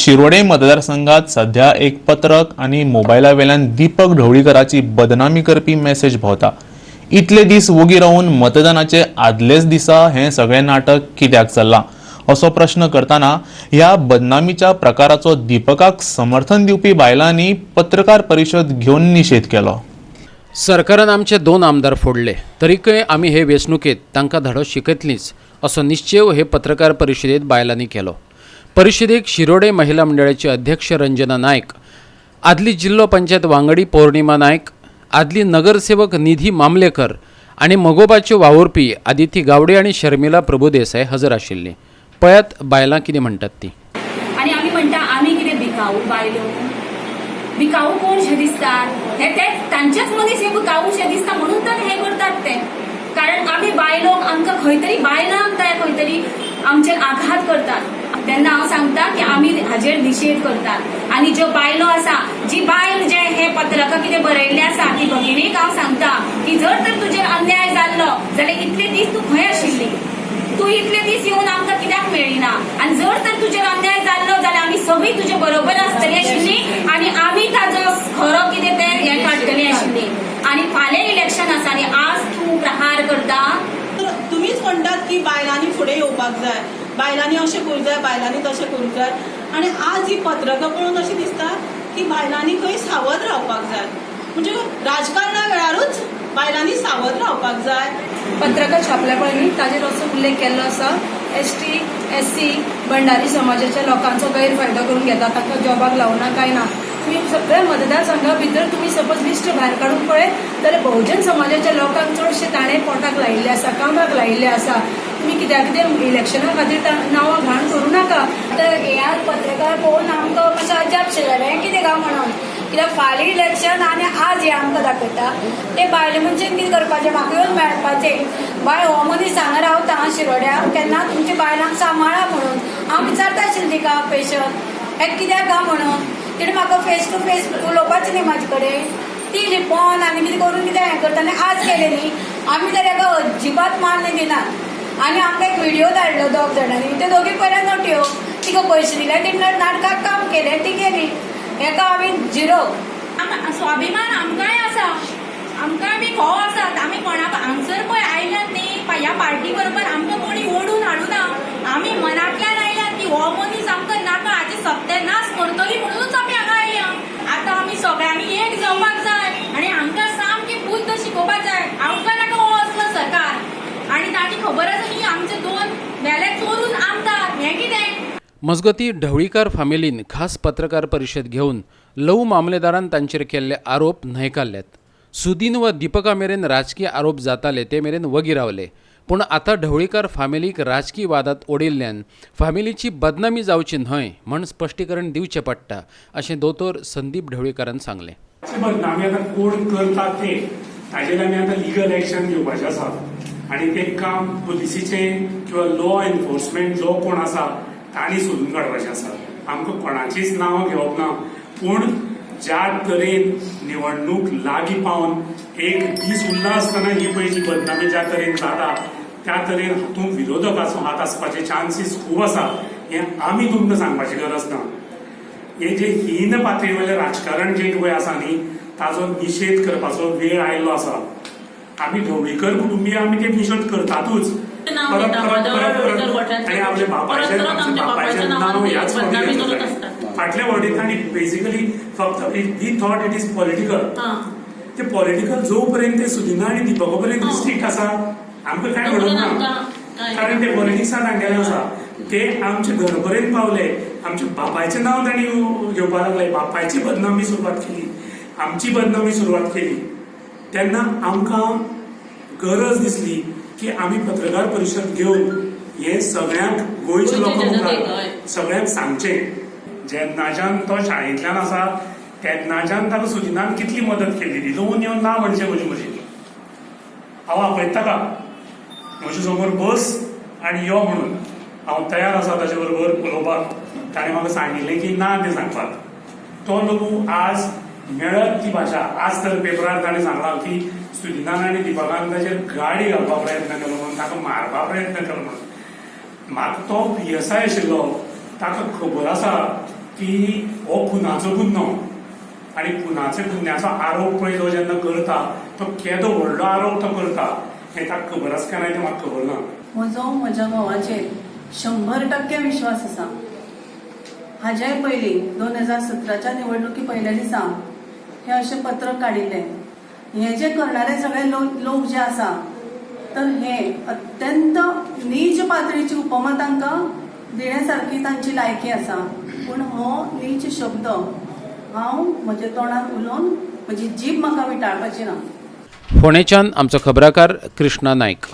शिरोडे मतदारसंघात सध्या एक पत्रक आणि मोबायला वेल्यान दीपक ढवळीकराची बदनामी करपी मेसेज भोंवता. इतले दीस वोगी रावून मतदानाचे आदलेच दिसा हें सगळें नाटक कित्याक चल्लां? असो प्रश्न करताना ह्या बदनामीच्या प्रकाराचो दीपकाक समर्थन दिवपी बायलांनी पत्रकार परिशद घेवन निषेध केलो. सरकारान आमचे दोन आमदार फोडले. तरीकय आमी हे वेंचणुकेत तांकां धडो शिकयतलींच असो निश्चय हे पत्रकार परिशदेत बायलांनी केलो. परिषदेक शिरोडे महिला मंडळाचे अध्यक्ष रंजना नायक आदली जिल्हा पंचायत वांगडी पौर्णिमा नायक आदली नगरसेवक निधी मामलेकर आणि मगोबाचे वावुरपी आदिती गावडे आणि शर्मिला प्रभुदेसाय हजर आशिल्लीं पळयात बायलां कितें म्हणटात ती? आणि आम्ही म्हणटा आम्ही कितें भिकाऊ बायलो. भिकाऊ कोणशे दिसतात हे ते तांचेच मनीस हे भिकाऊशे दिसता म्हणून तर हे करतात ते. कारण आम्ही बायलो आमकां खंय तरी बायलांक ते खंय तरी आमचेर आघात करतात. तेन्ना हांव सांगता की आमी हाजेर निशेध करतात. आनी ज्यो बायलो आसा जी बायल जे हे पत्रका कितें बरयल्लें आसा ती भगिनीक हांव सांगता की जर तर तुजेर अन्याय जाल्लो जाल्यार इतले दीस तूं खंय आशिल्ली? तू इतले दीस येऊन आमकां कित्याक मेळिना? आनी जर तर तुजेर अन्याय जाल्लो जाल्यार आमी सगळीं तुजे बरोबर आसतली आशिल्ली आनी आमी ताजो खरो कितें तें हें काडटली आशिल्ली. आनी फाल्यां इलेक्शन आसा आनी आज तूं प्रहार करता. तर तुम्हीच म्हणटात की बायलांनी फुडें येवपाक जाय. बायलांनी अशें करूंक जाय बायलांनी तशें करूंक जाय आनी आज ही पत्रकां पळोवन अशें दिसता की बायलांनी खंय सावध रावपाक जाय. म्हणजे राजकारणा वेळारूच बायलांनी सावध रावपाक जाय. पत्रकार छापल्या पळय न्ही ताजेर असो उल्लेख केल्लो आसा S T S C Bhandari समाजाच्या लोकांचो गैरफायदो करून घेता ताका जॉबाक लावना काय ना? तुम्ही सगळ्या मतदारसंघा भितर तुम्ही सपोज लिस्ट भायर काडून पळयत जाल्यार बहुजन समाजाच्या लोकांक चडशे ताणें पोटाक लायिल्ले आसा कामाक लायिल्ले आसा तुम्ही कित्याक कितें इलेक्शना खातीर नांवां घाण करूं नाका. तर ह्या पत्रकार पळोवन आमकां मातशें अजाप शिरलें हें कितें काय म्हणून? कित्याक फाल्यां इलेक्शन आनी आज हें आमकां दाखयता ते बायले मनशान कितें करपाचें म्हाका येवन मेळपाचें बाय हो मनीस हांगा रावता शिरोड्या केन्ना तुमच्या बायलांक सांबाळा म्हणून. हांव विचारता आशिल्लें तिका पेशंट हें कित्याक काय म्हणून? तिणें म्हाका फेस टू फेस उलोवपाचें न्ही म्हाजे कडेन ती लिपोन आनी कितें करून कितें हें करता आनी आज केलें न्ही. आमी तर हेका अजिबात मान दिनात आनी आमकां एक व्हिडिओ धाडलो दोग जाणांनी ते दोगी पयल्या नोट्यो हो. तिका पयशे दिले तिणें नाटकाक काम केलें ती गेली. हेका आमी झिरो स्वाभिमान आमकांय आसा. आमकांय बी घोव आसात आमी कोणाक हांगसर पळय आयल्यात न्ही? ह्या पार्टी बरोबर आमकां कोणी ओडून हाडूना आमी मनांतल्यान आयल्यात की हो मनीस आमकां नाका. हाचे नास करतली म्हणूनच आमी हांगा आयल्या. आतां आमी सगळ्यांनी एक जावपाक जाय आनी हांकां सामकी बुद्ध शिकोवपाक जाय आमकां नाका हो असलो सरकार आनी तांची खबर आसा न्ही आमचे दोन वेले चोरून आमदार हें कितें मजगती ढवळीकार फामिलीन खास पत्रकार परिशद घेवन लव मामलेदारान तांचेर केल्ले आरोप न्हयकारल्यात सुदीन व दीपका मेरेन राजकीय आरोप जाताले ते मेरेन वगी रावले. पूण आतां ढवळीकार फामिलीक राजकीय वादांत ओडिल्ल्यान फामिलीची बदनामी जावची न्हय म्हण स्पश्टीकरण दिवचें पडटा अशें दोतोर संदीप ढवळीकारान सांगलें. बदनामी आतां कोण करता ते? ताजेर आमी आतां लिगल एक्शन घेवपाचें आसा आनी तें काम पुलिसीचें किंवा लॉ एनफोर्समेंट जो कोण आसा तांणी सोदून काडपाचें आसा आमकां कोणाचीच नांवां घेवप ना. पूण ज्या तरेन निवडणूक लागीं पावन एक दीस उरला आसतना ही पळय जी बदनामी ज्या तरेन जाता त्या तरेन हातूंत विरोधकाचो हात आसपाचे चान्सीस खूब आसा हें आमी तुमकां सांगपाची गरज ना. हे जे हीन पातळी वयलें राजकारण जे पळय आसा न्ही ताजो निशेध करपाचो वेळ आयल्लो आसा आमी ढवळीकर कुटुंबीय आमी ते निशेध करतातूच. नांव परत घेता, परत परत परत परत आमच्या नांवान बदनामी करत. असतात. फाटल्या वडीत तांणी बेसिकली फक्त we thought it is political हां. ते पॉलिटिकल जो पर्यंत ते सुदिना आनी दीपका पर्यंत स्ट्रिक्ट आसा आमकां काय घडोवंक आमकां ना काय- कारण ते पॉलिटिक्सान हांगेले आसा ते आमचे घर पर्यंत पावले. आमच्या बापायचें नांव तांणी घेवपाक लागले. बापायची बदनामी सुरवात केली. आमची बदनामी सुरवात केली. तेन्ना आमकां गरज दिसली. की आमी पत्रकार परिशद घेवन हे सगळ्यांक गोंयच्या लोकां मुखार. सगळ्यांक सांगचें. जेन्नाच्यान तो शाळेंतल्यान आसा तेन्नाच्यान ताका सुदिनान कितली मदत केल्ली ती? दोन येवन ना म्हणचें म्हजी म्हजी हांव आपयता ताका म्हजे समोर बस आनी यो म्हणून. हांव तयार आसा ताचे बरोबर उलोवपाक ताणें म्हाका सांगिल्लें की ना तें सांगपाक तो लोक आज मेळत ती भाशा आज तर पेपरार ताणें सांगलां की सुदिनान आनी दिपकान ताचेर गाडी घालपाक प्रयत्न केलो म्हणून ताका मारपाक प्रयत्न केलो म्हणून. म्हाका तो पी एस आय आशिल्लो ताका खबर आसा की हो खुनाचो गुन्हो आनी खुनाच्या गुन्ह्याचो आरोप पळय तो जेन्ना करता तो केदो व्हडलो आरोप तो करता. हें ताका खबर आसा काय ना तें म्हाका खबर ना. म्हजो म्हज्या घोवाचेर शंबर टक्के विश्वास आसा हाज्याय पयलीं दोन हजार सतराच्या निवडणुकी पयल्या दिसा हे अशें पत्रक काडिल्लें हे जे करणारे सगळे लोक लोक जे आसा तर हे अत्यंत नीच पातळीची उपमा तांकां देण्यासारखी तांची लायकी आसा पूण हो नीच शब्द हांव म्हज्या तोंडात उलोवन म्हजी जीब म्हाका विटाळपाची ना. फोंडेच्यान आमचो खबराकार कृष्णा नायक